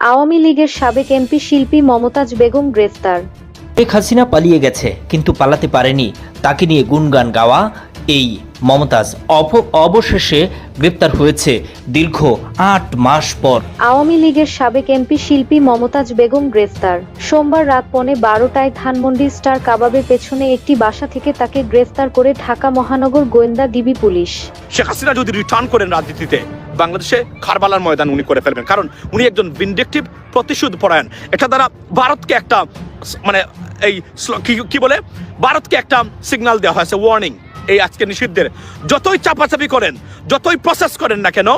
আওয়ামী লীগের সাবেক এমপি শিল্পী মমতাজ বেগম গ্রেফতার। শেখ হাসিনা পালিয়ে গেছে কিন্তু পালাতে পারেনি। তাকে নিয়ে গুনগান গাওয়া এই মমতাজ অপ- অবশেষে গ্রেপ্তার হয়েছে দীর্ঘ আট মাস পর। আওয়ামী লীগের সাবেক এমপি শিল্পী মমতাজ বেগম গ্রেফতার। সোমবার রাত পৌনে বারোটায় ধানমন্ডি স্টার কাবাবের পেছনে একটি বাসা থেকে তাকে গ্রেফতার করে ঢাকা মহানগর গোয়েন্দা ডিবি পুলিশ। শেখ হাসিনা যদি রিটার্ন করেন রাজনীতিতে বাংলাদেশে খারবালার ময়দান উনি করে ফেলবেন। কারণ উনি একজন ভিনডেকটিভ প্রতিশোধ পরায়ণ। এটা দ্বারা ভারতকে একটা মানে এই কি বলে? ভারতকে একটা সিগনাল দেওয়া হয়েছে ওয়ার্নিং এই আজকে নিষিদ্ধের। যতই চাপাচাপি করেন, যতই প্রসেস করেন না কেন,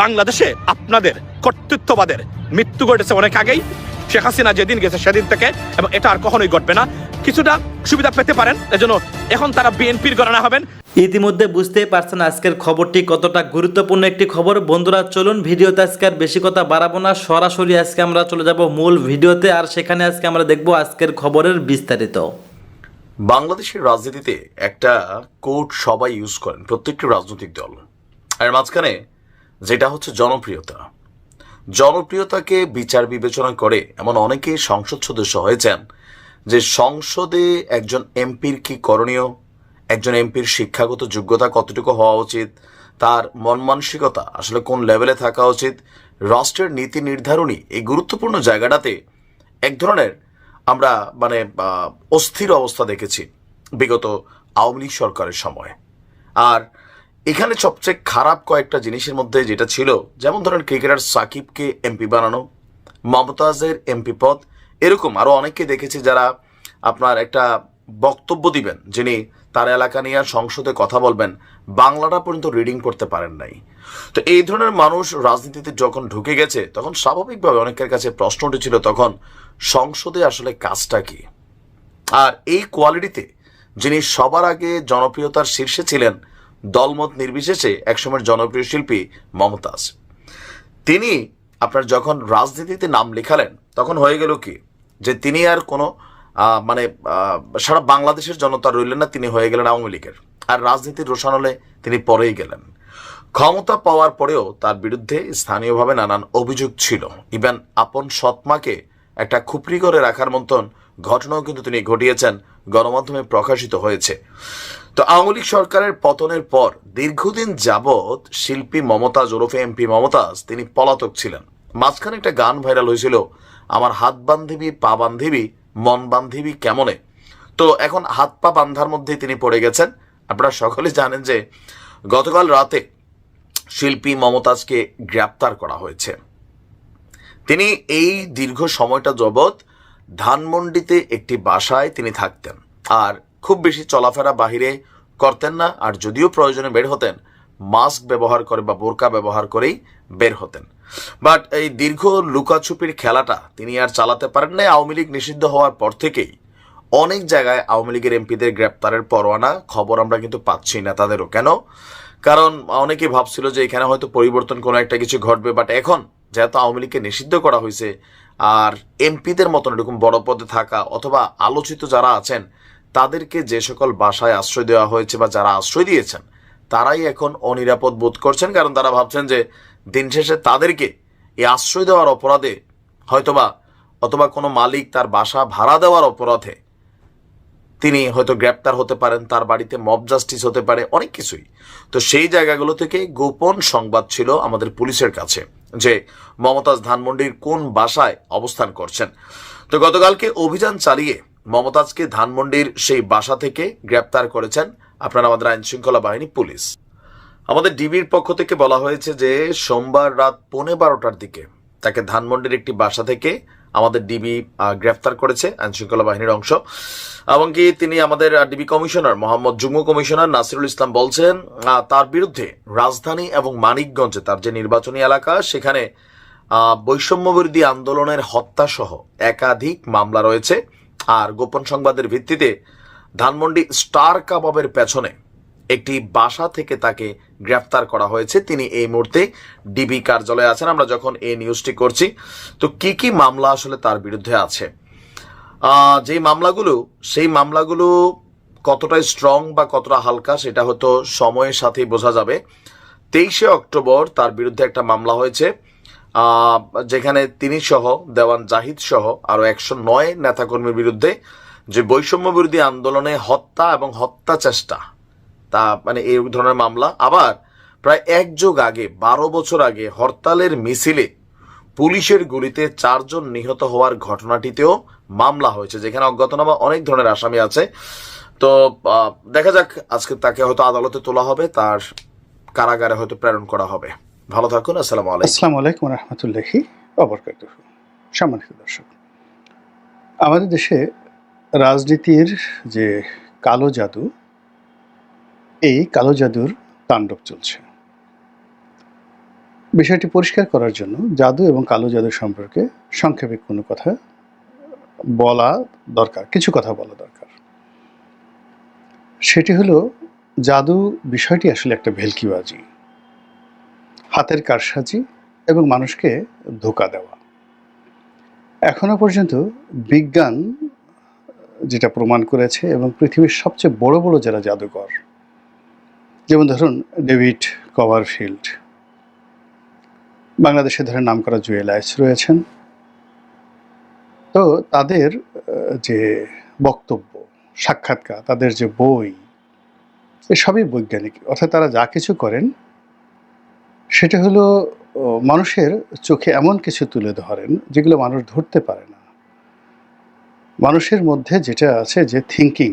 বাংলাদেশে আপনাদের কর্তৃত্ববাদের মৃত্যু ঘটেছে অনেক আগেই। শেখ হাসিনা যেদিন গেছে সেদিন থেকে এবং এটা আর কখনোই ঘটবে না। কিছুটা সুবিধা পেতে পারেন এজন্য এখন তারা বিএনপির গণনা হবেন। ইতিমধ্যে বুঝতেই পারছেন আজকের খবরটি কতটা গুরুত্বপূর্ণ একটি খবর। বন্ধুরা চলুন ভিডিওতে আজকে আর বেশি কথা বাড়াবো না। সরাসরি আজকে আমরা চলে যাব মূল ভিডিওতে আর সেখানে আজকে আমরা দেখব আজকের খবরের বিস্তারিত। বাংলাদেশের রাজনীতিতে একটা কোড সবাই ইউজ করেন প্রত্যেকটি রাজনৈতিক দল। আর মাঝখানে যেটা হচ্ছে জনপ্রিয়তা। জনপ্রিয়তাকে বিচার বিবেচনা করে এমন অনেকে সংসদ সদস্য হয়েছেন যে সংসদে একজন এমপির কি করণীয়, একজন এমপির শিক্ষাগত যোগ্যতা কতটুকু হওয়া উচিত, তার মন মানসিকতা আসলে কোন লেভেলে থাকা উচিত, রাষ্ট্রের নীতি নির্ধারণী এই গুরুত্বপূর্ণ জায়গাটাতে এক ধরনের আমরা মানে অস্থির অবস্থা দেখেছি বিগত আওয়ামী লীগ সরকারের সময়। আর এখানে সবচেয়ে খারাপ কয়েকটা জিনিসের মধ্যে যেটা ছিল, যেমন ধরেন ক্রিকেটার সাকিবকে এমপি বানানো, মমতাজের এমপি পদ, এরকম আরও অনেককে দেখেছি যারা আপনার একটা বক্তব্য দিবেন, যিনি তার এলাকা নিয়ে আর সংসদে কথা বলবেন, বাংলাটা পর্যন্ত রিডিং করতে পারেন নাই। তো এই ধরনের মানুষ রাজনীতিতে যখন ঢুকে গেছে, তখন স্বাভাবিকভাবে অনেকের কাছে প্রশ্ন উঠেছিল তখন, সংসদে আসলে কাজটা কি? আর এই কোয়ালিটিতে যিনি সবার আগে জনপ্রিয়তার শীর্ষে ছিলেন দলমত নির্বিশেষে একসময়ের জনপ্রিয় শিল্পী মমতাজ। তিনি আপনার যখন রাজনীতিতে নাম লেখালেন, তখন হয়ে গেল কি? যে তিনি আর কোনো মানে সারা বাংলাদেশের জনতা রইলেন না, তিনি হয়ে গেলেন আওয়ামী লীগের। আর রাজনীতির রোশানলে তিনি পরেই গেলেন। ক্ষমতা পাওয়ার পরেও তার বিরুদ্ধে স্থানীয়ভাবে নানান অভিযোগ ছিল। ইভেন আপন সৎমাকে একটা খুপড়ি করে রাখার মতন ঘটনাও কিন্তু তিনি ঘটিয়েছেন, গণমাধ্যমে প্রকাশিত হয়েছে। তো আওয়ামী লীগ সরকারের পতনের পর দীর্ঘদিন যাবৎ শিল্পী মমতাজ ওরফে এমপি মমতাজ তিনি পলাতক ছিলেন। মাঝখানে একটা গান ভাইরাল হয়েছিল, আমার হাত বান্ধবী, পা বান্ধবী, মন বান্ধবী কেমনে? তো এখন হাত, পা বান্ধার মধ্যে তিনি পড়ে গেছেন। আপনারা সকলে জানেন যে গতকাল রাতে শিল্পী মমতাজকে গ্রেপ্তার করা হয়েছে। তিনি এই দীর্ঘ সময়টা যাবৎ ধানমন্ডিতে একটি বাসায় তিনি থাকতেন। আর খুব বেশি চলাফেরা বাহিরে করতেন না, আর যদিও প্রয়োজনে বের হতেন, মাস্ক ব্যবহার করে বা বোরকা ব্যবহার করেই বের হতেন। বাট এই দীর্ঘ লুকাছুপির খেলাটা তিনি আর চালাতে পারেন না আওয়ামী লীগ নিষিদ্ধ হওয়ার পর থেকেই অনেক জায়গায় আওয়ামী লীগের এমপিদের গ্রেপ্তারের পরোয়ানা খবর আমরা কিন্তু পাচ্ছি না তাদেরও। কেন? কারণ অনেকে ভাবছিল যে এখানে হয়তো পরিবর্তন কোনো একটা কিছু ঘটবে, বাট এখন যেহেতু আওয়ামী লীগকে নিষিদ্ধ করা হয়েছে, আর এমপিদের মতন এরকম বড় পদে থাকা অথবা আলোচিত যারা আছেন তাদেরকে যে সকল বাসায় আশ্রয় দেওয়া হয়েছে বা যারা আশ্রয় দিয়েছেন, তারাই এখন অনিরাপদ বোধ করছেন। কারণ তারা ভাবছেন যে দিন শেষে তাদেরকে এই আশ্রয় দেওয়ার অপরাধে হয়তোবা অথবা কোনো মালিক তার বাসা ভাড়া দেওয়ার অপরাধে তিনি হয়তো গ্রেপ্তার হতে পারেন, তার বাড়িতে মব জাস্টিস হতে পারে, অনেক কিছুই। তো সেই জায়গাগুলো থেকে গোপন সংবাদ ছিল আমাদের পুলিশের কাছে যে মমতাজ ধানমন্ডির কোন বাসায় অবস্থান করছেন। তো গতকালকে অভিযান চালিয়ে মমতাজকে ধানমন্ডির সেই বাসা থেকে গ্রেপ্তার করেছেন আপনারা আমাদের আইন শৃঙ্খলা বাহিনী পুলিশ। আমাদের ডিবির পক্ষ থেকে বলা হয়েছে যে সোমবার রাত পৌনে বারোটার দিকে তাকে ধানমন্ডির একটি বাসা থেকে আমাদের ডিবি গ্রেফতার করেছে আইন শৃঙ্খলা বাহিনীর অংশ। এবং কি তিনি আমাদের ডিবি কমিশনার মোহাম্মদ যুগ্ম কমিশনার নাসিরুল ইসলাম বলছেন তার বিরুদ্ধে রাজধানী এবং মানিকগঞ্জে তার যে নির্বাচনী এলাকা, সেখানে বৈষম্য বিরোধী আন্দোলনের হত্যা সহ একাধিক মামলা রয়েছে। আর গোপন সংবাদের ভিত্তিতে ধানমন্ডি স্টার কাবাবের পেছনে একটি বাসা থেকে তাকে গ্রেফতার করা হয়েছে। তিনি এই মুহূর্তে ডিবি কার্যালয়ে আছেন। আমরা যখন এই নিউজটি করছি, তো কি কি মামলা আসলে তার বিরুদ্ধে আছে? যে মামলাগুলো, সেই মামলাগুলো কতটা স্ট্রং বা কতটা হালকা সেটা হয়তো সময়ের সাথেই বোঝা যাবে। তেইশে অক্টোবর তার বিরুদ্ধে একটা মামলা হয়েছে। যেখানে তিনি সহ, দেওয়ান জাহিদ সহ আরও একশো নয় নেতাকর্মীর বিরুদ্ধে যে বৈষম্য বিরোধী আন্দোলনে হত্যা এবং হত্যা চেষ্টা, তা মানে এই ধরনের মামলা। আবার প্রায় এক যুগ আগে, বারো বছর আগে, হরতালের মিছিলে পুলিশের গুলিতে চারজন নিহত হওয়ার ঘটনাটিতেও মামলা হয়েছে, যেখানে অজ্ঞাতনামা অনেক ধরনের আসামি আছে। তো দেখা যাক, আজকে তাকে হয়তো আদালতে তোলা হবে, তার কারাগারে হয়তো প্রেরণ করা হবে। ভালো থাকুন, আসসালামু আলাইকুম। আসসালামু আলাইকুম রহমতুল্লাহি অবরকাত সম্মানিত দর্শক, আমাদের দেশে রাজনীতির যে কালো জাদু, এই কালো জাদুর তাণ্ডব চলছে। বিষয়টি পরিষ্কার করার জন্য জাদু এবং কালো জাদু সম্পর্কে সংক্ষেপে কোনো কথা বলা দরকার, কিছু কথা বলা দরকার। সেটি হলো, জাদু বিষয়টি আসলে একটা ভেলকিবাজি। হাতের কারসাজি এবং মানুষকে ধোকা দেওয়া। এখনও পর্যন্ত বিজ্ঞান যেটা প্রমাণ করেছে এবং পৃথিবীর সবচেয়ে বড় বড় যারা জাদুকর যেমন ধরুন ডেভিড কভারফিল্ড। বাংলাদেশে ধরে নাম করা জুয়েলাইস রয়েছেন। তো তাদের যে বক্তব্য, সাক্ষাৎকার, তাদের যে বই এসবই বৈজ্ঞানিক। অর্থাৎ তারা যা কিছু করেন সেটা হলো মানুষের চোখে এমন কিছু তুলে ধরেন যেগুলো মানুষ ধরতে পারে না। মানুষের মধ্যে যেটা আছে যে thinking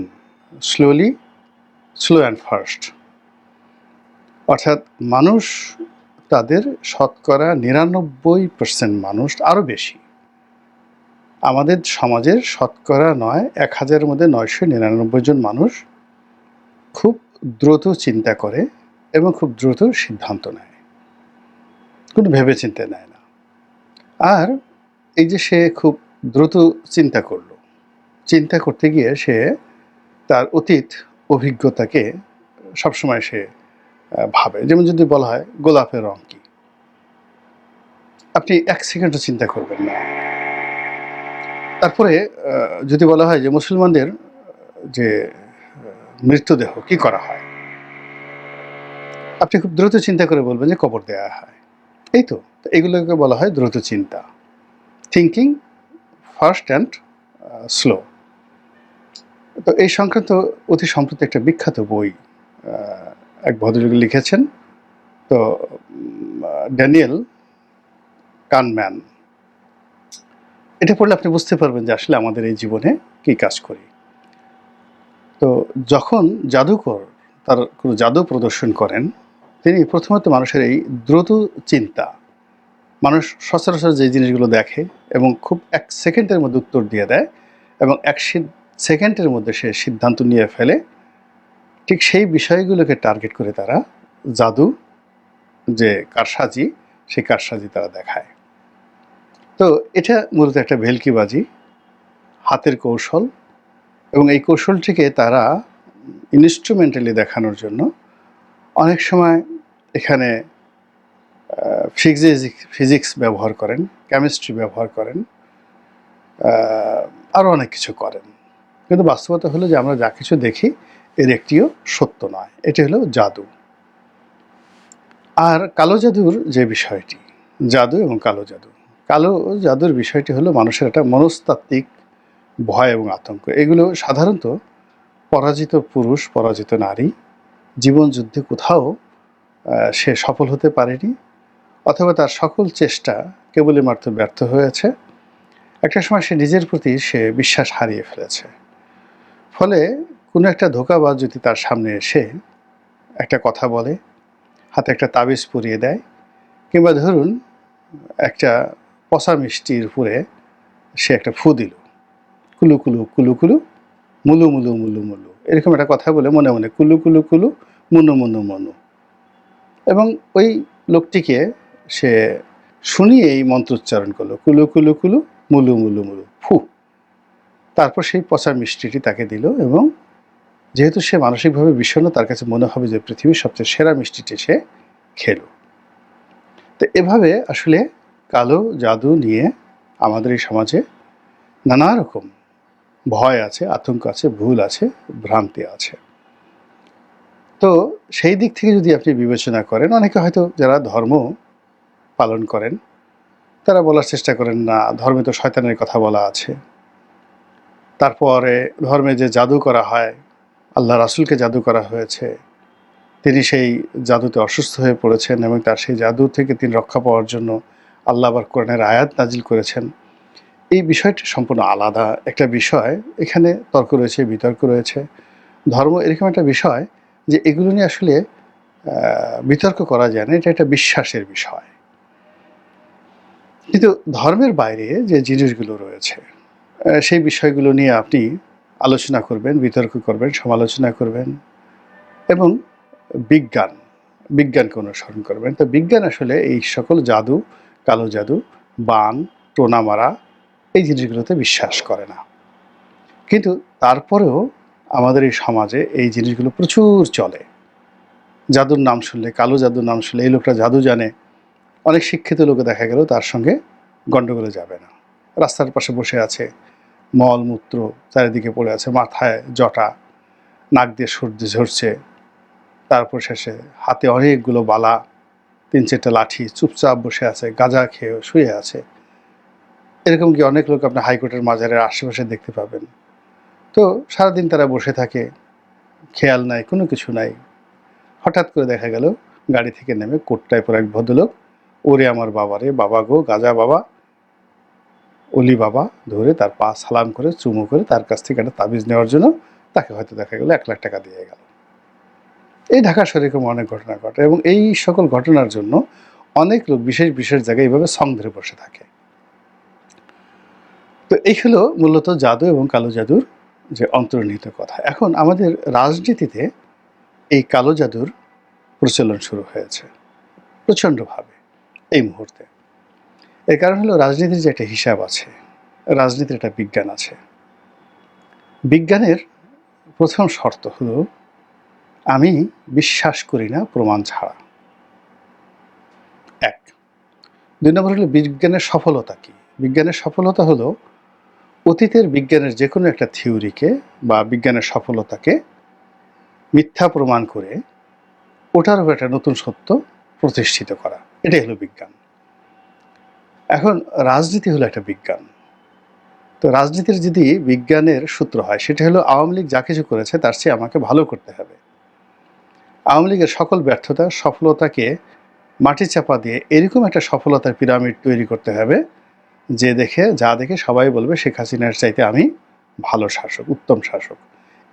slowly slow and fast অর্থাৎ মানুষ তাদের শতকরা নিরানব্বই পার্সেন্ট মানুষ আরও বেশি। আমাদের সমাজের শতকরা নয়, এক হাজারের মধ্যে নয়শো নিরানব্বই জন মানুষ খুব দ্রুত চিন্তা করে এবং খুব দ্রুত সিদ্ধান্ত নেয়। কোনো ভেবে চিন্তে নেয় না। আর এই যে সে খুব দ্রুত চিন্তা করল চিন্তা করতে গিয়ে সে তার অতীত অভিজ্ঞতাকে সবসময় সে ভাবে। যেমন যদি বলা হয় গোলাপের রং কি? আপনি এক সেকেন্ডও চিন্তা করবেন না। তারপরে যদি বলা হয় যে মুসলমানদের যে আহ, মৃতদেহ কি করা হয়? আপনি খুব দ্রুত চিন্তা করে বলবেন যে কবর দেওয়া হয়। এই তো এগুলোকে বলা হয় দ্রুত চিন্তা। থিঙ্কিং ফার্স্ট অ্যান্ড স্লো তো এই সংক্রান্ত অতি সম্প্রতি একটা বিখ্যাত বই এক ভদ্রলোক লিখেছেন। তো ড্যানিয়েল কানম্যান। এটা পড়লে আপনি বুঝতে পারবেন যে আসলে আমাদের এই জীবনে কী কাজ করি। তো যখন জাদুকর তার কোনো জাদু প্রদর্শন করেন তিনি প্রথমত মানুষের এই দ্রুত চিন্তা, মানুষ সচরাচর যে জিনিসগুলো দেখে এবং খুব এক সেকেন্ডের মধ্যে উত্তর দিয়ে দেয় এবং এক সেকেন্ডের মধ্যে সে সিদ্ধান্ত নিয়ে ফেলে, ঠিক সেই বিষয়গুলোকে টার্গেট করে তারা জাদু যে কারসাজি, সেই কারসাজি তারা দেখায়। তো এটা মূলত একটা ভেলকিবাজি, হাতের কৌশল এবং এই কৌশলটিকে তারা ইনস্ট্রুমেন্টালি দেখানোর জন্য অনেক সময় এখানে ফিজিক্স ফিজিক্স ব্যবহার করেন কেমিস্ট্রি ব্যবহার করেন আরও অনেক কিছু করেন। কিন্তু বাস্তবতা হলো যে আমরা যা কিছু দেখি, এর একটিও সত্য নয়। এটি হলো জাদু। আর কালো জাদুর যে বিষয়টি, জাদু এবং কালো জাদু। কালো জাদুর বিষয়টি হলো মানুষের একটা মনস্তাত্ত্বিক ভয় এবং আতঙ্ক। এগুলো সাধারণত পরাজিত পুরুষ, পরাজিত নারী, জীবনযুদ্ধে কোথাও সে সফল হতে পারেনি, অথবা তার সকল চেষ্টা কেবলই মাত্র ব্যর্থ হয়েছে। একটা সময় সে নিজের প্রতি সে বিশ্বাস হারিয়ে ফেলেছে। ফলে কোনো একটা ধোকাবাজ যদি তার সামনে এসে একটা কথা বলে, হাতে একটা তাবিজ পরিয়ে দেয়, কিংবা ধরুন একটা পচা মিষ্টির উপরে সে একটা ফু দিল, কুলু কুলু কুলু কুলু, মুলু মুলু মুলু মুলু, এরকম একটা কথা বলে মনে মনে কুলু কুলু কুলু, মুনু মুনু মনু। এবং ওই লোকটিকে সে শুনিয়ে এই মন্ত্র উচ্চারণ করল, কুলু কুলু কুলু, মুলু মুলু মুলু, ফু। তারপর সেই পচা মিষ্টিটি তাকে দিল এবং যেহেতু সে মানসিকভাবে বিষণ্ণ, তার কাছে মনে হবে যে পৃথিবীর সবচেয়ে সেরা মিষ্টিটি সে খেলো। তো এভাবে আসলে কালো জাদু নিয়ে আমাদের এই সমাজে নানা রকম ভয় আছে, আতঙ্ক আছে, ভুল আছে, ভ্রান্তি আছে। তো সেই দিক থেকে যদি আপনি বিবেচনা করেন, অনেকে হয়তো যারা ধর্ম পালন করেন, তারা বলার চেষ্টা করেন, না, ধর্মে তো শয়তানের কথা বলা আছে। তারপরে ধর্মে যে জাদু করা হয়, আল্লাহ রাসুলকে জাদু করা হয়েছে, তিনি সেই জাদুতে অসুস্থ হয়ে পড়েছেন এবং তার সেই জাদু থেকে তিনি রক্ষা পাওয়ার জন্য আল্লাহ আবার কোরআনের আয়াত নাজিল করেছেন। এই বিষয়টি সম্পূর্ণ আলাদা একটা বিষয়। এখানে তর্ক রয়েছে, বিতর্ক রয়েছে। ধর্ম এরকম একটা বিষয় যে এগুলো নিয়ে আসলে বিতর্ক করা যায় না, এটা একটা বিশ্বাসের বিষয়। কিন্তু ধর্মের বাইরে যে জিনিসগুলো রয়েছে সেই বিষয়গুলো নিয়ে আপনি আলোচনা করবেন, বিতর্ক করবেন, সমালোচনা করবেন এবং বিজ্ঞান, বিজ্ঞানকে অনুসরণ করবেন। তো বিজ্ঞান আসলে এই সকল জাদু, কালো জাদু, বান, টোনা মারা, এই জিনিসগুলোতে বিশ্বাস করে না। কিন্তু তারপরেও আমাদের এই সমাজে এই জিনিসগুলো প্রচুর চলে। জাদুর নাম শুনলে, কালো জাদুর নাম শুনলে, এই লোকটা জাদু জানে। অনেক শিক্ষিত লোকে দেখা গেল, তার সঙ্গে গণ্ডগোলে যাবে না। রাস্তার পাশে বসে আছে, মল, মূত্র চারিদিকে পড়ে আছে, মাথায় জটা, নাক দিয়ে সর্দি ঝরছে। তারপর শেষে হাতে অনেকগুলো বালা, তিন চারটা লাঠি, চুপচাপ বসে আছে, গাঁজা খেয়ে শুয়ে আছে। এরকম কি অনেক লোক আপনি হাইকোর্টের মাজারের আশেপাশে দেখতে পাবেন? তো সারাদিন তারা বসে থাকে, খেয়াল নাই, কোনো কিছু নাই। হঠাৎ করে দেখা গেল, গাড়ি থেকে নেমে কোটটায় পর এক ভদ্রলোক, ওরে আমার বাবারে বাবা গো, গাজা বাবা। অলি বাবা ধরে তার পা সালাম করে, চুমু করে তার কাছ থেকে একটা তাবিজ নেওয়ার জন্য তাকে হয়তো দেখা গেল এক লাখ টাকা দিয়ে গেল। এই ঢাকা শহরে এরকম অনেক ঘটনা ঘটে এবং এই সকল ঘটনার জন্য অনেক লোক বিশেষ বিশেষ জায়গায় এইভাবে সং ধরে বসে থাকে। তো এই হলো মূলত জাদু এবং কালো জাদুর যে অন্তর্নিহিত কথা। এখন আমাদের রাজনীতিতে এই কালো জাদুর প্রচলন শুরু হয়েছে, প্রচণ্ডভাবে এই মুহূর্তে। এর কারণ হলো রাজনীতির যে একটা হিসাব আছে, রাজনীতির একটা বিজ্ঞান আছে। বিজ্ঞানের প্রথম শর্ত হলো, আমি বিশ্বাস করি না প্রমাণ ছাড়া। এক। দুই নম্বর হলো বিজ্ঞানের সফলতা কি? বিজ্ঞানের সফলতা হলো অতীতের বিজ্ঞানের যে কোনো একটা থিওরিকে বা বিজ্ঞানের সফলতাকে মিথ্যা প্রমাণ করে ওটার উপর একটা নতুন সত্য প্রতিষ্ঠিত করা। এটাই হলো বিজ্ঞান। এখন রাজনীতি হলো একটা বিজ্ঞান। তো রাজনীতির যদি বিজ্ঞানের সূত্র হয়, সেটা হলো আওয়ামী লীগ যা কিছু করেছে, তার চেয়ে আমাকে ভালো করতে হবে। আওয়ামী লীগের সকল ব্যর্থতা, সফলতাকে মাটি চাপা দিয়ে এরকম একটা সফলতার পিরামিড তৈরি করতে হবে যে দেখে, যা দেখে সবাই বলবে শেখ হাসিনার চাইতে আমি ভালো শাসক, উত্তম শাসক।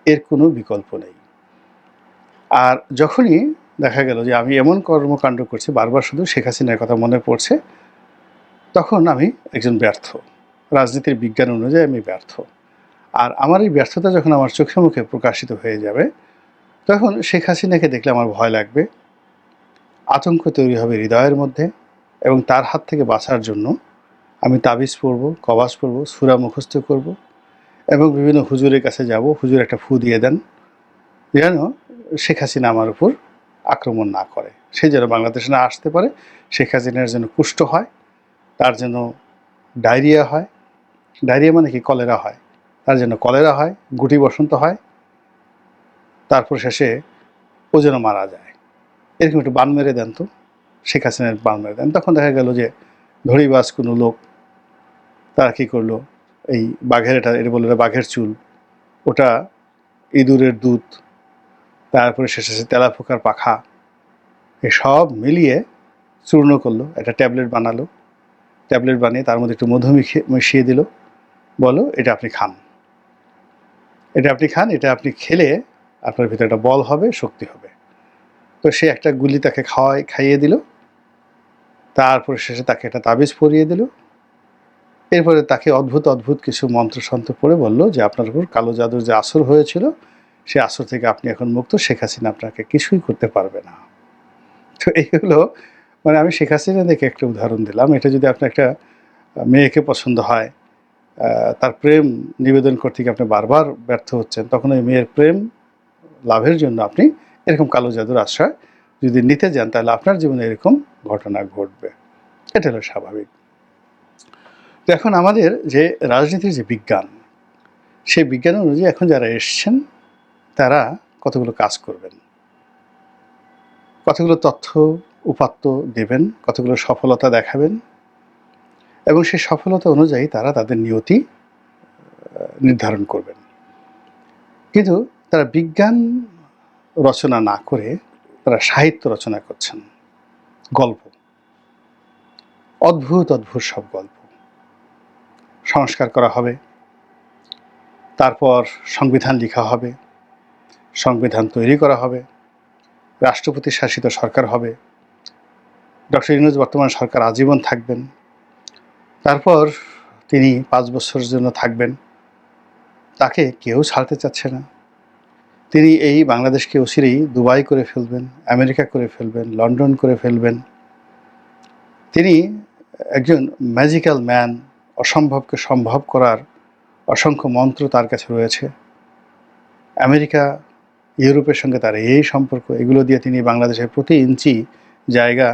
এর কোনো বিকল্প নেই। আর যখনই দেখা গেল যে আমি এমন কর্মকাণ্ড করছি, বারবার শুধু শেখ হাসিনার কথা মনে পড়ছে, তখন আমি একজন ব্যর্থ। রাজনীতির বিজ্ঞান অনুযায়ী আমি ব্যর্থ। আর আমার এই ব্যর্থতা যখন আমার চোখে মুখে প্রকাশিত হয়ে যাবে, তখন শেখ হাসিনাকে দেখলে আমার ভয় লাগবে। আতঙ্ক তৈরি হবে হৃদয়ের মধ্যে এবং তার হাত থেকে বাঁচার জন্য আমি তাবিজ পরব কবাস পরব, সুরা মুখস্থ করব এবং বিভিন্ন হুজুরের কাছে যাব। হুজুর একটা ফু দিয়ে দেন, যেন শেখ হাসিনা আমার উপর আক্রমণ না করে। সে যেন বাংলাদেশে না আসতে পারে, শেখ হাসিনার যেন কুষ্ঠ হয়, তার যেন ডায়রিয়া হয়। ডায়রিয়া মানে কি? কলেরা হয়। তার যেন কলেরা হয়, গুটি বসন্ত হয়, তারপর শেষে ও যেন মারা যায়। এরকম একটু বান মেরে দেন তো, শেখ হাসিনার বান মেরে দেন। তখন দেখা গেল যে ধরিবাজ কোনো লোক তারা কী করল? এই বাঘের এটা এটা বলল বাঘের চুল। ওটা ইঁদুরের দুধ, তারপরে শেষে শেষে তেলা পোকার পাখা এসব মিলিয়ে চূর্ণ করল, একটা ট্যাবলেট বানালো। ট্যাবলেট বানিয়ে তার মধ্যে একটু মধু মিশিয়ে দিল। বলো, এটা আপনি খান। এটা আপনি খান, এটা আপনি খেলে আপনার ভিতরে একটা বল হবে, শক্তি হবে। তো সে একটা গুলি তাকে খাওয়াই খাইয়ে দিল। তারপরে শেষে তাকে একটা তাবিজ পরিয়ে দিল। এরপরে তাকে অদ্ভুত অদ্ভুত কিছু মন্ত্রসন্ত্র পড়ে বলল যে, আপনার উপর কালো জাদুর যে আসর হয়েছিল, সে আসর থেকে আপনি এখন মুক্ত। শেখ হাসিনা আপনাকে কিছুই করতে পারবে না। তো এই হলো মানে আমি শেখ হাসিনা দেখে একটা উদাহরণ দিলাম। এটা যদি আপনার একটা মেয়েকে পছন্দ হয় তার প্রেম নিবেদন করতে গিয়ে আপনি বারবার ব্যর্থ হচ্ছেন, তখন ওই মেয়ের প্রেম লাভের জন্য আপনি এরকম কালো জাদুর আশ্রয় যদি নিতে যান, তাহলে আপনার জীবনে এরকম ঘটনা ঘটবে। এটা হলো স্বাভাবিক। তো এখন আমাদের যে রাজনীতির যে বিজ্ঞান, সেই বিজ্ঞান অনুযায়ী এখন যারা এসছেন, তারা কতগুলো কাজ করবেন? কতগুলো তথ্য উপাত্ত দেবেন? কতগুলো সফলতা দেখাবেন? এবং সেই সফলতা অনুযায়ী তারা তাদের নিয়তি নির্ধারণ করবেন। কিন্তু তারা বিজ্ঞান রচনা না করে তারা সাহিত্য রচনা করছেন। গল্প। অদ্ভুত অদ্ভুত সব গল্প। সংস্কার করা হবে। তারপর সংবিধান লেখা হবে। সংবিধান তৈরি করা হবে। রাষ্ট্রপতি শাসিত সরকার হবে। ডক্টর ইউনুস বর্তমান সরকার আজীবন থাকবেন। তারপর তিনি পাঁচ বছরের জন্য থাকবেন। তাকে কেউ ছাড়তে চাচ্ছে না। তিনি এই বাংলাদেশকে অচিরেই দুবাই করে ফেলবেন, আমেরিকা করে ফেলবেন, লন্ডন করে ফেলবেন। তিনি একজন ম্যাজিক্যাল ম্যান অসম্ভবকে সম্ভব করার অসংখ্য মন্ত্র তার কাছে রয়েছে। আমেরিকা, ইউরোপের সঙ্গে তার এই সম্পর্ক, এগুলো দিয়ে তিনি বাংলাদেশের প্রতি ইঞ্চি জায়গা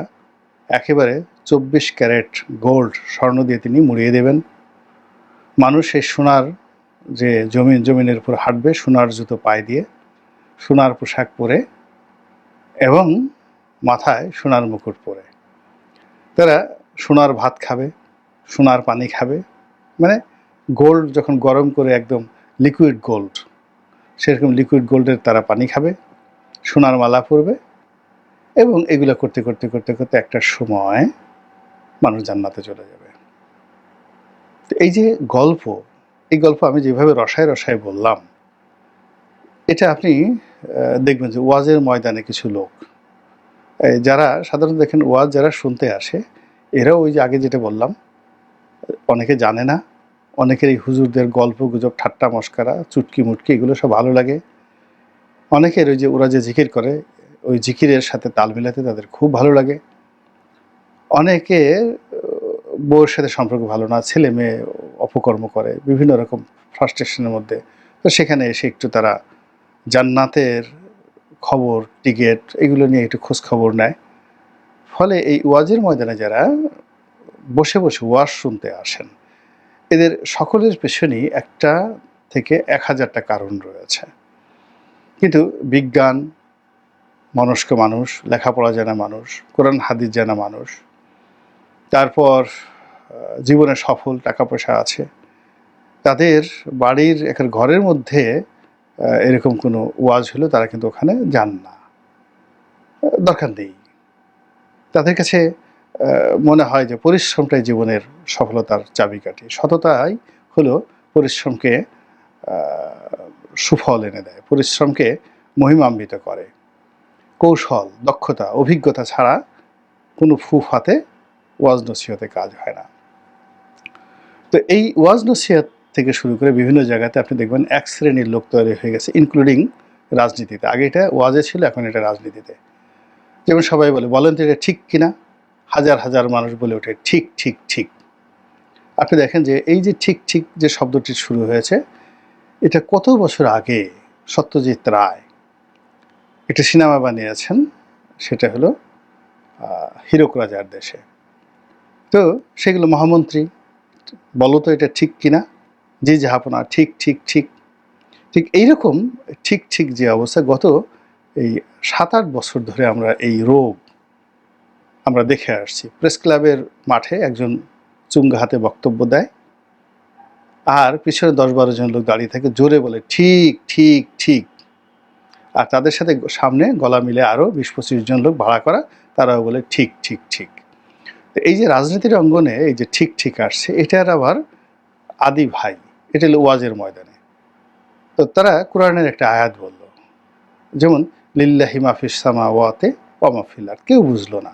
একেবারে চব্বিশ ক্যারেট গোল্ড স্বর্ণ দিয়ে তিনি মুড়িয়ে দেবেন। মানুষ সেই সোনার যে জমিন, জমিনের উপর হাঁটবে, সোনার জুতো পায়ে দিয়ে, সোনার পোশাক পরে এবং মাথায় সোনার মুকুট পরে। তারা সোনার ভাত খাবে। সোনার পানি খাবে। মানে গোল্ড যখন গরম করে একদম লিকুইড গোল্ড সেরকম লিকুইড গোল্ডের তারা পানি খাবে, সোনার মালা পরবে এবং এগুলো করতে করতে করতে করতে একটা সময় মানুষ জান্নাতে চলে যাবে। তো এই যে গল্প, এই গল্প আমি যেভাবে রসায় রসায় বললাম, এটা আপনি দেখবেন যে ওয়াজের ময়দানে কিছু লোক যারা সাধারণত দেখেন ওয়াজ যারা শুনতে আসে, এরাও ওই যে আগে যেটা বললাম অনেকে জানে না, অনেকের এই হুজুরদের গল্প গুজব, ঠাট্টা, মস্কারা, চুটকি, মুটকি, এগুলো সব ভালো লাগে। অনেকের ওই যে ওরা যে জিকির করে, ওই জিকিরের সাথে তাল মিলাতে তাদের খুব ভালো লাগে। অনেকে বউয়ের সাথে সম্পর্ক ভালো না, ছেলে মেয়ে অপকর্ম করে, বিভিন্ন রকম ফ্রাস্ট্রেশনের মধ্যে। তো সেখানে এসে একটু তারা জান্নাতের খবর, টিকিট, এগুলো নিয়ে একটু খোঁজ খবর নেয়। ফলে এই ওয়াজের ময়দানে যারা বসে বসে ওয়াজ শুনতে আসেন। এদের সকলের পেছনেই একটা থেকে এক হাজারটা কারণ রয়েছে। কিন্তু বিজ্ঞান, মনস্ক মানুষ, লেখাপড়া জানা মানুষ, কোরআন, হাদিস জানা মানুষ, তারপর জীবনে সফল টাকা পয়সা আছে, তাদের বাড়ির একটা ঘরের মধ্যে এরকম কোনো ওয়াজ হলো তারা কিন্তু ওখানে যান না। দরকার নেই। তাদের কাছে মনে হয় যে পরিশ্রমটাই জীবনের সফলতার চাবিকাঠি। সততাই হলো পরিশ্রমকে সুফল এনে দেয়, পরিশ্রমকে মহিমান্বিত করে। কৌশল, দক্ষতা, অভিজ্ঞতা ছাড়া কোনো ফুফাতে ওয়াজ নসিহতে কাজ হয় না। তো এই ওয়াজ নসিহত থেকে শুরু করে বিভিন্ন জায়গাতে আপনি দেখবেন এক শ্রেণির লোক তৈরি হয়ে গেছে ইনক্লুডিং রাজনীতিতে। আগে এটা ওয়াজে ছিল, এখন এটা রাজনীতিতে। যেমন সবাই বলে, বলেন তো এটা ঠিক কিনা? হাজার হাজার মানুষ বলে ওঠে, ঠিক ঠিক ঠিক। আপনি দেখেন যে এই যে ঠিক ঠিক যে শব্দটি শুরু হয়েছে, এটা কত বছর আগে সত্যজিৎ রায় একটা সিনেমা বানিয়েছেন, সেটা হলো হীরক রাজার দেশে। তো সেগুলো মহামন্ত্রী। বলো তো এটা ঠিক কিনা? যে জাহাপনা ঠিক ঠিক ঠিক। ঠিক এইরকম ঠিক ঠিক যে অবস্থা গত এই সাত আট বছর ধরে আমরা এই রোগ আমরা দেখে আসছি। প্রেস ক্লাবের মাঠে একজন চুঙ্গা হাতে বক্তব্য দেয়। আর পিছনে দশ বারো জন লোক দাঁড়িয়ে থাকে, জোরে বলে, ঠিক ঠিক ঠিক। আর তাদের সাথে সামনে গলা মিলে আরও বিশ পঁচিশ জন লোক ভাড়া করা, তারাও বলে, ঠিক ঠিক ঠিক। এই যে রাজনীতির অঙ্গনে এই যে ঠিক ঠিক আসছে, এটার আবার আদি ভাই, এটা হলো ওয়াজের ময়দানে। তো তারা কোরআনের একটা আয়াত বলল, যেমন, লিল্লাহি মাফিস সামা ওয়াতে ওয়ামাফিল আর কেউ বুঝলো না।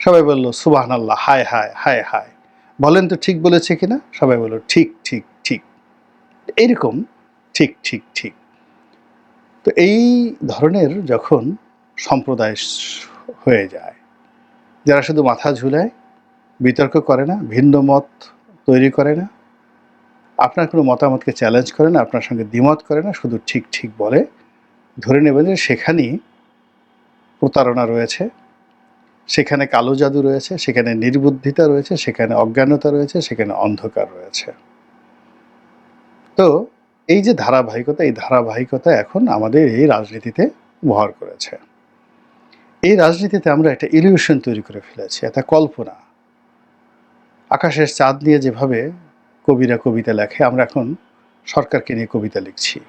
সবাই বলল সুবাহান আল্লাহ হায় হায় হায় হায়। বলেন তো ঠিক বলেছে কিনা? সবাই বলল, ঠিক ঠিক ঠিক। এইরকম ঠিক ঠিক ঠিক। তো এই ধরনের যখন সম্প্রদায় হয়ে যায়, যারা শুধু মাথা ঝুলায়, বিতর্ক করে না, ভিন্ন মত তৈরি করে না, আপনার কোনো মতামতকে চ্যালেঞ্জ করে না, আপনার সঙ্গে দ্বিমত করে না, শুধু ঠিক ঠিক বলে, ধরে নেবেন যে সেখানেই প্রতারণা রয়েছে সেখানে কালো জাদু রয়েছে, সেখানে নির্বুদ্ধিতা রয়েছে, সেখানে অজ্ঞানতা রয়েছে, সেখানে অন্ধকার রয়েছে। তো এই যে ধারাবাহিকতা, এই ধারাবাহিকতা এখন আমাদের এই রাজনীতিতে ভর করেছে। এই রাজনীতিতে আমরা একটা ইলিউশন তৈরি করে ফেলেছি, একটা কল্পনা। আকাশের চাঁদ নিয়ে যেভাবে কবিরা কবিতা লেখে, আমরা এখন সরকারকে নিয়ে কবিতা লিখছি।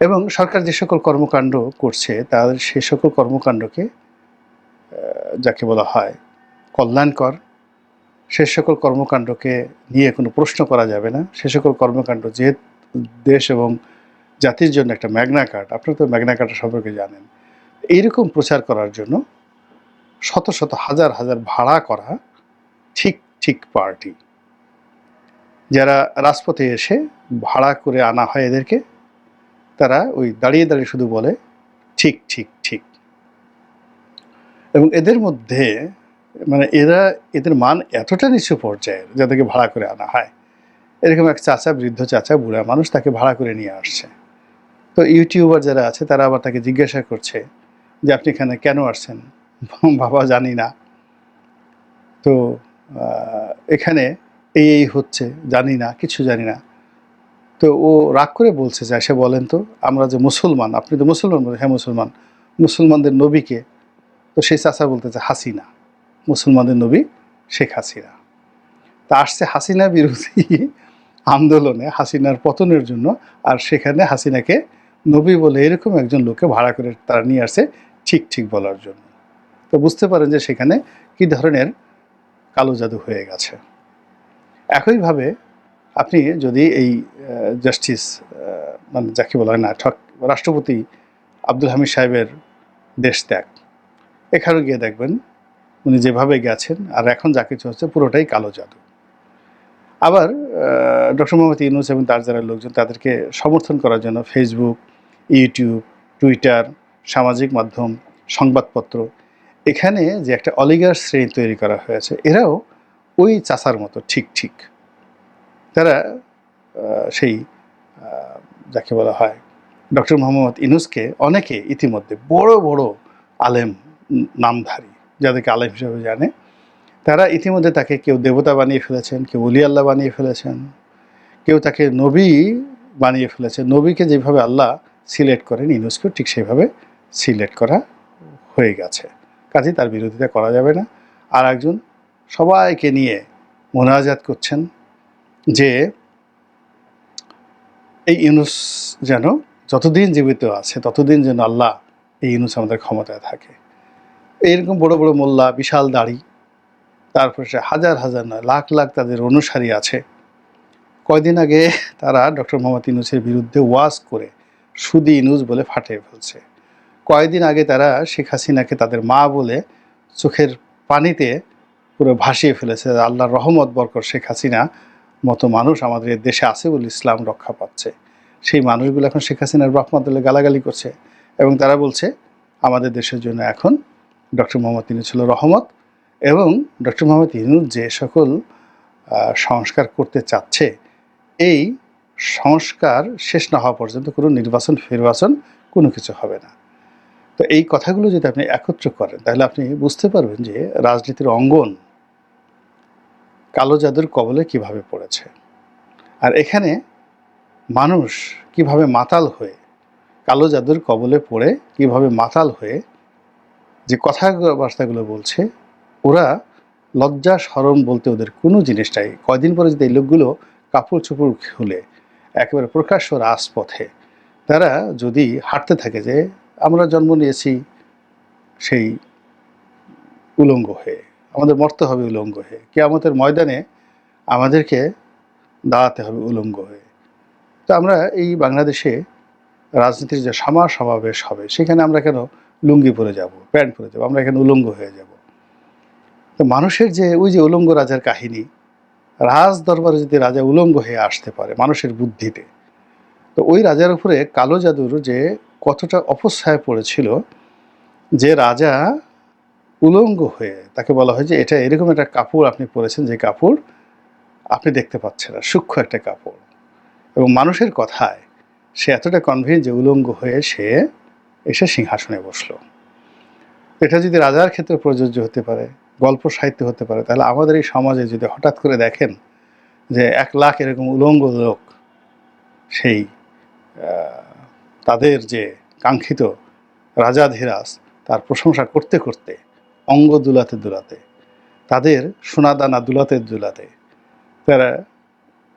এবং সরকার যে সকল কর্মকাণ্ড করছে, তার সে সকল কর্মকাণ্ডকে যাকে বলা হয় কল্যাণকর, সে সকল কর্মকাণ্ডকে নিয়ে কোনো প্রশ্ন করা যাবে না। সে সকল কর্মকাণ্ড যে দেশ এবং জাতির জন্য একটা ম্যাগনা কার্ড, আপনারা তো ম্যাগনা কার্ড সম্পর্কে জানেন। এইরকম প্রচার করার জন্য শত শত হাজার হাজার ভাড়া করা ঠিক ঠিক পার্টি। যারা রাজপথে এসে ভাড়া করে আনা হয় এদেরকে, তারা ওই দাঁড়িয়ে দাঁড়িয়ে শুধু বলে ঠিক ঠিক ঠিক। এবং এদের মধ্যে মানে এরা এদের মান এতটা নিচু পর্যায়ের যাদেরকে ভাড়া করে আনা হয়। এরকম এক চাচা, বৃদ্ধ চাচা, বুড়া মানুষ তাকে ভাড়া করে নিয়ে আসছে। তো ইউটিউবার যারা আছে, তারা আবার তাকে জিজ্ঞাসা করছে যে, আপনি এখানে কেন আসছেন? বাবা, জানি না। তো এখানে এই এই হচ্ছে, জানি না, কিছু জানি না। তো ও রাগ করে বলছে, যে, সে বলেন তো, আমরা যে মুসলমান, আপনি তো মুসলমান হ্যাঁ মুসলমান। মুসলমানদের নবীকে তো সেই চাচা বলতেছে, হাসিনা, মুসলমানদের নবী শেখ হাসিনা। তা আসছে হাসিনা বিরোধী আন্দোলনে হাসিনার পতনের জন্য, আর সেখানে হাসিনাকে নবী বলে এরকম একজন লোককে ভাড়া করে তারা নিয়ে আসছে ঠিক ঠিক বলার জন্য। তো বুঝতে পারেন যে সেখানে কি ধরনের কালো জাদু হয়ে গেছে। একইভাবে আপনি যদি এই জাস্টিস মানে যাকে বলা হয় না, ঠক, রাষ্ট্রপতি আব্দুল হামিদ সাহেবের দেশ ত্যাগ এখানে গিয়ে দেখবেন উনি যেভাবে গেছেন, আর এখন যা কিছু হচ্ছে পুরোটাই কালো জাদু। আবার ডক্টর মোহাম্মদ ইউনুস এবং তার যারা লোকজন তাদেরকে সমর্থন করার জন্য ফেসবুক ইউটিউব টুইটার সামাজিক মাধ্যম, সংবাদপত্র, এখানে যে একটা অলিগার শ্রেণি তৈরি করা হয়েছে, এরাও ওই চাষার মতো, ঠিক ঠিক। তারা সেই যাকে বলা হয়, ডক্টর মোহাম্মদ ইনুসকে অনেকে ইতিমধ্যে বড় বড় আলেম নামধারী, যাদেরকে আলেম হিসাবে জানে। তারা ইতিমধ্যে তাকে কেউ দেবতা বানিয়ে ফেলেছেন, কেউ আল্লাহ বানিয়ে ফেলেছেন, কেউ তাকে নবী বানিয়ে ফেলেছেন। নবীকে যেভাবে আল্লাহ সিলেক্ট করেন ইনুসকেও ঠিক সেভাবে সিলেক্ট করা হয়ে গেছে। কাজেই তার বিরোধিতা করা যাবে না। আর একজন সবাইকে নিয়ে মোনাজাত করছেন যে এই ইউনুস যেন যতদিন জীবিত আছে, ততদিন যেন আল্লাহ এই ইউনুস আমাদের ক্ষমতায় থাকে। এইরকম বড় বড় মোল্লা, বিশাল দাড়ি, তারপরে সে হাজার হাজার নয় লাখ লাখ তাদের অনুসারী আছে। কয়দিন আগে তারা ডক্টর মোহাম্মদ ইউনুসের বিরুদ্ধে ওয়াজ করে সুদি ইউনুস বলে ফাটিয়ে ফেলছে। কয়েকদিন আগে তারা শেখ হাসিনাকে তাদের মা বলে চোখের পানিতে পুরো ভাসিয়ে ফেলেছে। আল্লাহর রহমত বরকর শেখ হাসিনা মতো মানুষ আমাদের দেশে আছে বলে ইসলাম রক্ষা পাচ্ছে। সেই মানুষগুলো এখন শেখ হাসিনার বাপ মাদলে গালাগালি করছে এবং তারা বলছে, আমাদের দেশের জন্য এখন ডক্টর মোহাম্মদ ইনু ছিল রহমত এবং ডক্টর মোহাম্মদ ইনু যে সকল সংস্কার করতে চাচ্ছে, এই সংস্কার শেষ না হওয়া পর্যন্ত কোনো নির্বাচন, ফিরবাচন কোনো কিছু হবে না। তো এই কথাগুলো যদি আপনি একত্র করেন, তাহলে আপনি বুঝতে পারবেন যে রাজনীতির অঙ্গন কালো জাদুর কবলে কীভাবে পড়েছে। আর এখানে মানুষ কীভাবে মাতাল হয়ে, কালো জাদুর কবলে পড়ে কীভাবে মাতাল হয়ে যে কথা বার্তাগুলো বলছে, ওরা লজ্জা, সরম বলতে ওদের কোনো জিনিসটাই কয়দিন পরে যদি এই লোকগুলো কাপড় চোপড় খুলে, একেবারে প্রকাশ্য রাজপথে, তারা যদি হাঁটতে থাকে যে, আমরা জন্ম নিয়েছি সেই উলঙ্গ হয়ে, আমাদের মরতে হবে উলঙ্গ হয়ে কে আমাদের ময়দানে আমাদেরকে দাঁড়াতে হবে উলঙ্গ হয়ে। তো আমরা এই বাংলাদেশে রাজনীতির যে সামার সমাবেশ হবে, সেখানে আমরা কেন লুঙ্গি পরে যাব, প্যান্ট পরে যাব, আমরা এখানে উলঙ্গ হয়ে যাব। তো মানুষের যে, ওই যে উলঙ্গ রাজার কাহিনী, রাজ দরবারে যদি রাজা উলঙ্গ হয়ে আসতে পারে মানুষের বুদ্ধিতে, তো ওই রাজার উপরে কালো জাদুর যে কতটা অপছায় পড়েছিল, যে রাজা উলঙ্গ হয়ে, তাকে বলা হয় যে এটা এরকম একটা কাপড় আপনি পরেছেন যে কাপড় আপনি দেখতে পাচ্ছেন না, সূক্ষ্ম একটা কাপড়। এবং মানুষের কথায় সে এতটা কনভিন্স যে উলঙ্গ হয়ে সে এসে সিংহাসনে বসল। এটা যদি রাজার ক্ষেত্রে প্রযোজ্য হতে পারে, গল্প সাহিত্য হতে পারে, তাহলে আমাদের এই সমাজে যদি হঠাৎ করে দেখেন যে এক লাখ এরকম উলঙ্গ লোক, সেই তাদের যে কাঙ্ক্ষিত রাজাধীরাজ তার প্রশংসা করতে করতে, অঙ্গ দুলাতে দুলাতে, তাদের সোনাদানা দুলাতে দুলাতে, তারা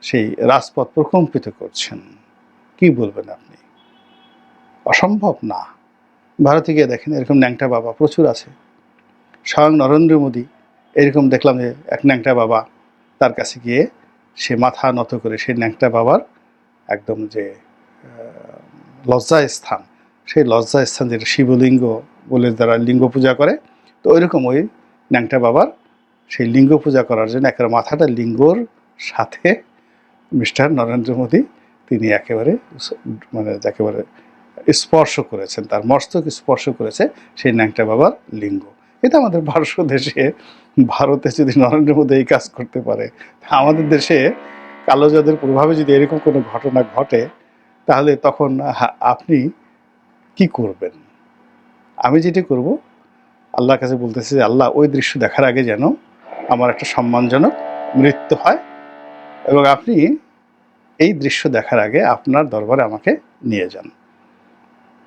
সেই রাজপথ প্রকম্পিত করছেন। কি বলবেন আপনি? অসম্ভব না। ভারতে গিয়ে দেখেন এরকম ন্যাংটা বাবা প্রচুর আছে। স্বয়ং নরেন্দ্র মোদী এরকম দেখলাম যে এক ন্যাংটা বাবা তার কাছে গিয়ে সে মাথা নত করে সেই ন্যাংটা বাবার একদম যে আহ, লজ্জা স্থান। সেই লজ্জা স্থান যেটা শিবলিঙ্গ বলে যারা লিঙ্গ পূজা করে তো ওইরকম ওই ন্যাংটা বাবার সেই লিঙ্গ পূজা করার জন্য একেবারে মাথাটা লিঙ্গর সাথে মিস্টার নরেন্দ্র মোদী তিনি একেবারে মানে একেবারে স্পর্শ করেছেন, তার মস্তক স্পর্শ করেছে সেই ন্যাংটা বাবার লিঙ্গ। এটা আমাদের ভারত দেশে, ভারতে যদি নরেন্দ্র মোদী এই কাজ করতে পারে, আমাদের দেশে কালো জাদের প্রভাবে যদি এরকম কোনো ঘটনা ঘটে, তাহলে তখন আপনি কি করবেন? আমি যেটি করব, আল্লাহর কাছে বলতেছি যে, আল্লাহ, ওই দৃশ্য দেখার আগে যেন আমার একটা সম্মানজনক মৃত্যু হয় এবং আপনি এই দৃশ্য দেখার আগে আপনার দরবারে আমাকে নিয়ে যান।